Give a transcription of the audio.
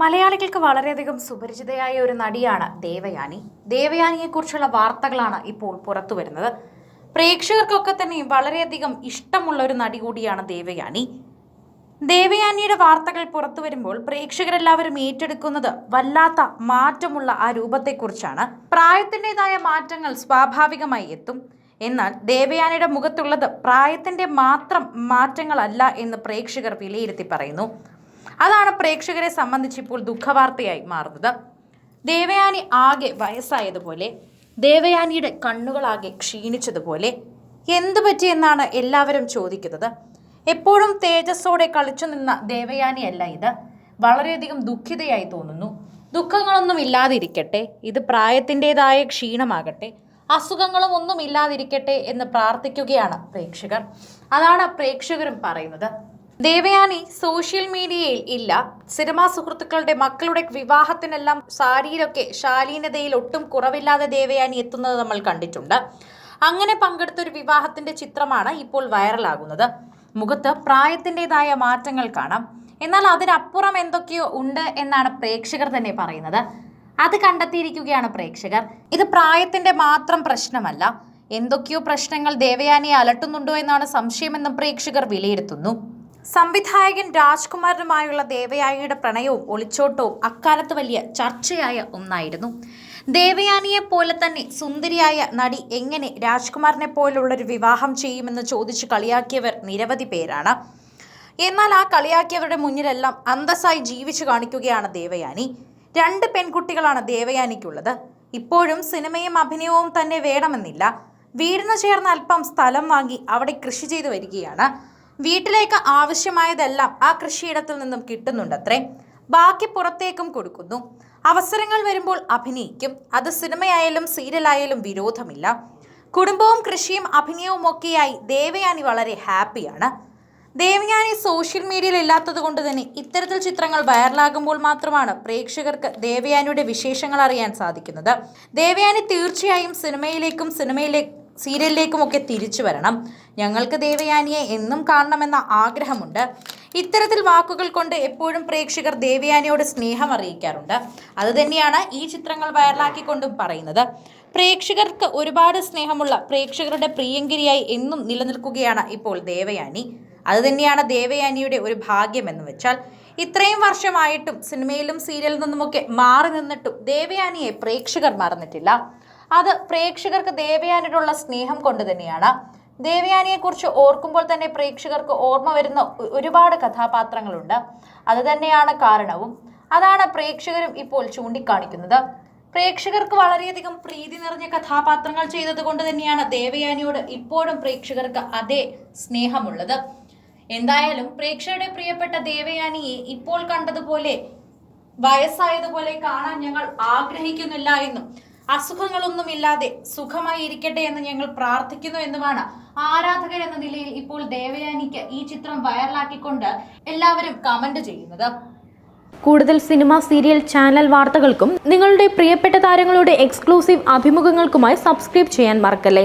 മലയാളികൾക്ക് വളരെയധികം സുപരിചിതയായ ഒരു നടിയാണ് ദേവയാനി. ദേവയാനിയെക്കുറിച്ചുള്ള വാർത്തകളാണ് ഇപ്പോൾ പുറത്തു വരുന്നത്. പ്രേക്ഷകർക്കൊക്കെ തന്നെ വളരെയധികം ഇഷ്ടമുള്ള ഒരു നടി കൂടിയാണ് ദേവയാനി. ദേവയാനിയുടെ വാർത്തകൾ പുറത്തു വരുമ്പോൾ പ്രേക്ഷകരെല്ലാവരും ഏറ്റെടുക്കുന്നത് വല്ലാത്ത മാറ്റമുള്ള ആ രൂപത്തെക്കുറിച്ചാണ്. പ്രായത്തിന്റെതായ മാറ്റങ്ങൾ സ്വാഭാവികമായി എത്തും. എന്നാൽ ദേവയാനിയുടെ മുഖത്തുള്ളത് പ്രായത്തിന്റെ മാത്രം മാറ്റങ്ങളല്ല എന്ന് പ്രേക്ഷകർ വിലയിരുത്തി പറയുന്നു. അതാണ് പ്രേക്ഷകരെ സംബന്ധിച്ച് ഇപ്പോൾ ദുഃഖവാർത്തയായി മാറുന്നത്. ദേവയാനി ആകെ വയസ്സായതുപോലെ ദേവയാനിയുടെ കണ്ണുകളാകെ ക്ഷീണിച്ചതുപോലെ എന്തു പറ്റിയെന്നാണ് എല്ലാവരും ചോദിക്കുന്നത്. എപ്പോഴും തേജസ്സോടെ കളിച്ചു നിന്ന ദേവയാനിയല്ല ഇത്. വളരെയധികം ദുഃഖിതയായി തോന്നുന്നു. ദുഃഖങ്ങളൊന്നും ഇല്ലാതിരിക്കട്ടെ ഇത് പ്രായത്തിന്റെതായ ക്ഷീണമാകട്ടെ അസുഖങ്ങളും ഒന്നും ഇല്ലാതിരിക്കട്ടെ എന്ന് പ്രാർത്ഥിക്കുകയാണ് പ്രേക്ഷകർ. അതാണ് പ്രേക്ഷകരും പറയുന്നത്. ദേവയാനി സോഷ്യൽ മീഡിയയിൽ ഇല്ല. സിനിമാ സുഹൃത്തുക്കളുടെ മക്കളുടെ വിവാഹത്തിനെല്ലാം സാരിയിലൊക്കെ ശാലീനതയിൽ ഒട്ടും കുറവില്ലാതെ ദേവയാനി എത്തുന്നത് നമ്മൾ കണ്ടിട്ടുണ്ട്. അങ്ങനെ പങ്കെടുത്ത ഒരു വിവാഹത്തിന്റെ ചിത്രമാണ് ഇപ്പോൾ വൈറലാകുന്നത്. മുഖത്ത് പ്രായത്തിന്റെതായ മാറ്റങ്ങൾ കാണാം. എന്നാൽ അതിനപ്പുറം എന്തൊക്കെയോ ഉണ്ട് എന്നാണ് പ്രേക്ഷകർ തന്നെ പറയുന്നത്. അത് കണ്ടെത്തിയിരിക്കുകയാണ് പ്രേക്ഷകർ. ഇത് പ്രായത്തിന്റെ മാത്രം പ്രശ്നമല്ല. എന്തൊക്കെയോ പ്രശ്നങ്ങൾ ദേവയാനിയെ അലട്ടുന്നുണ്ടോ എന്നാണ് സംശയമെന്നും പ്രേക്ഷകർ വിലയിരുത്തുന്നു. സംവിധായകൻ രാജ്കുമാറിനുമായുള്ള ദേവയാനിയുടെ പ്രണയവും ഒളിച്ചോട്ടവും അക്കാലത്ത് വലിയ ചർച്ചയായ ഒന്നായിരുന്നു. ദേവയാനിയെ പോലെ തന്നെ സുന്ദരിയായ നടി എങ്ങനെ രാജ്കുമാറിനെ പോലുള്ളൊരു വിവാഹം ചെയ്യുമെന്ന് ചോദിച്ച് കളിയാക്കിയവർ നിരവധി പേരാണ്. എന്നാൽ ആ കളിയാക്കിയവരുടെ മുന്നിലെല്ലാം അന്തസ്സായി ജീവിച്ചു കാണിക്കുകയാണ് ദേവയാനി. രണ്ട് പെൺകുട്ടികളാണ് ദേവയാനിക്കുള്ളത്. ഇപ്പോഴും സിനിമയും അഭിനയവും തന്നെ വേണമെന്നില്ല. വീടിന് ചേർന്ന് അല്പം സ്ഥലം വാങ്ങി അവിടെ കൃഷി ചെയ്തു വരികയാണ്. വീട്ടിലേക്ക് ആവശ്യമായതെല്ലാം ആ കൃഷിയിടത്തിൽ നിന്നും കിട്ടുന്നുണ്ടത്രേ. ബാക്കി പുറത്തേക്കും കൊടുക്കുന്നു. അവസരങ്ങൾ വരുമ്പോൾ അഭിനയിക്കും. അത് സിനിമയായാലും സീരിയലായാലും വിരോധമില്ല. കുടുംബവും കൃഷിയും അഭിനയവും ഒക്കെയായി ദേവയാനി വളരെ ഹാപ്പിയാണ്. ദേവയാനി സോഷ്യൽ മീഡിയയിൽ ഇല്ലാത്തത് കൊണ്ട് തന്നെ ഇത്തരത്തിൽ ചിത്രങ്ങൾ വൈറലാകുമ്പോൾ മാത്രമാണ് പ്രേക്ഷകർക്ക് ദേവയാനിയുടെ വിശേഷങ്ങൾ അറിയാൻ സാധിക്കുന്നത്. ദേവയാനി തീർച്ചയായും സിനിമയിലേക്കും സിനിമയിലെ സീരിയലിലേക്കും ഒക്കെ തിരിച്ചു വരണം. ഞങ്ങൾക്ക് ദേവയാനിയെ എന്നും കാണണമെന്ന ആഗ്രഹമുണ്ട്. ഇത്തരത്തിൽ വാക്കുകൾ കൊണ്ട് എപ്പോഴും പ്രേക്ഷകർ ദേവയാനിയോട് സ്നേഹം അറിയിക്കാറുണ്ട്. അതുതന്നെയാണ് ഈ ചിത്രങ്ങൾ വൈറലാക്കിക്കൊണ്ടും പറയുന്നത്. പ്രേക്ഷകർക്ക് ഒരുപാട് സ്നേഹമുള്ള പ്രേക്ഷകരുടെ പ്രിയങ്കരിയായി എന്നും നിലനിൽക്കുകയാണ് ഇപ്പോൾ ദേവയാനി. അതുതന്നെയാണ് ദേവയാനിയുടെ ഒരു ഭാഗ്യം എന്ന് വെച്ചാൽ ഇത്രയും വർഷമായിട്ടും സിനിമയിലും സീരിയലിൽ നിന്നുമൊക്കെ മാറി നിന്നിട്ടും ദേവയാനിയെ പ്രേക്ഷകർ മറന്നിട്ടില്ല. അത് പ്രേക്ഷകർക്ക് ദേവയാനിയോടുള്ള സ്നേഹം കൊണ്ട് തന്നെയാണ്. ദേവയാനിയെക്കുറിച്ച് ഓർക്കുമ്പോൾ തന്നെ പ്രേക്ഷകർക്ക് ഓർമ്മ വരുന്ന ഒരുപാട് കഥാപാത്രങ്ങളുണ്ട്. അത് തന്നെയാണ് കാരണവും. അതാണ് പ്രേക്ഷകരും ഇപ്പോൾ ചൂണ്ടിക്കാണിക്കുന്നത്. പ്രേക്ഷകർക്ക് വളരെയധികം പ്രീതി നിറഞ്ഞ കഥാപാത്രങ്ങൾ ചെയ്തത് കൊണ്ട് തന്നെയാണ് ദേവയാനിയോട് ഇപ്പോഴും പ്രേക്ഷകർക്ക് അതേ സ്നേഹമുള്ളത്. എന്തായാലും പ്രേക്ഷകരുടെ പ്രിയപ്പെട്ട ദേവയാനിയെ ഇപ്പോൾ കണ്ടതുപോലെ വയസ്സായതുപോലെ കാണാൻ ഞങ്ങൾ ആഗ്രഹിക്കുന്നില്ല എന്നും അസുഖങ്ങളൊന്നുമില്ലാതെ സുഖമായി ഇരിക്കട്ടെ എന്ന് ഞങ്ങൾ പ്രാർത്ഥിക്കുന്നു എന്നുമാണ് ആരാധകർ എന്ന നിലയിൽ ഇപ്പോൾ ദേവയാനിക്ക് ഈ ചിത്രം വൈറലാക്കിക്കൊണ്ട് എല്ലാവരും കമന്റ് ചെയ്യുന്നത്. കൂടുതൽ സിനിമ സീരിയൽ ചാനൽ വാർത്തകൾക്കും നിങ്ങളുടെ പ്രിയപ്പെട്ട താരങ്ങളുടെ എക്സ്ക്ലൂസീവ് അഭിമുഖങ്ങൾക്കുമായി സബ്സ്ക്രൈബ് ചെയ്യാൻ മറക്കല്ലേ?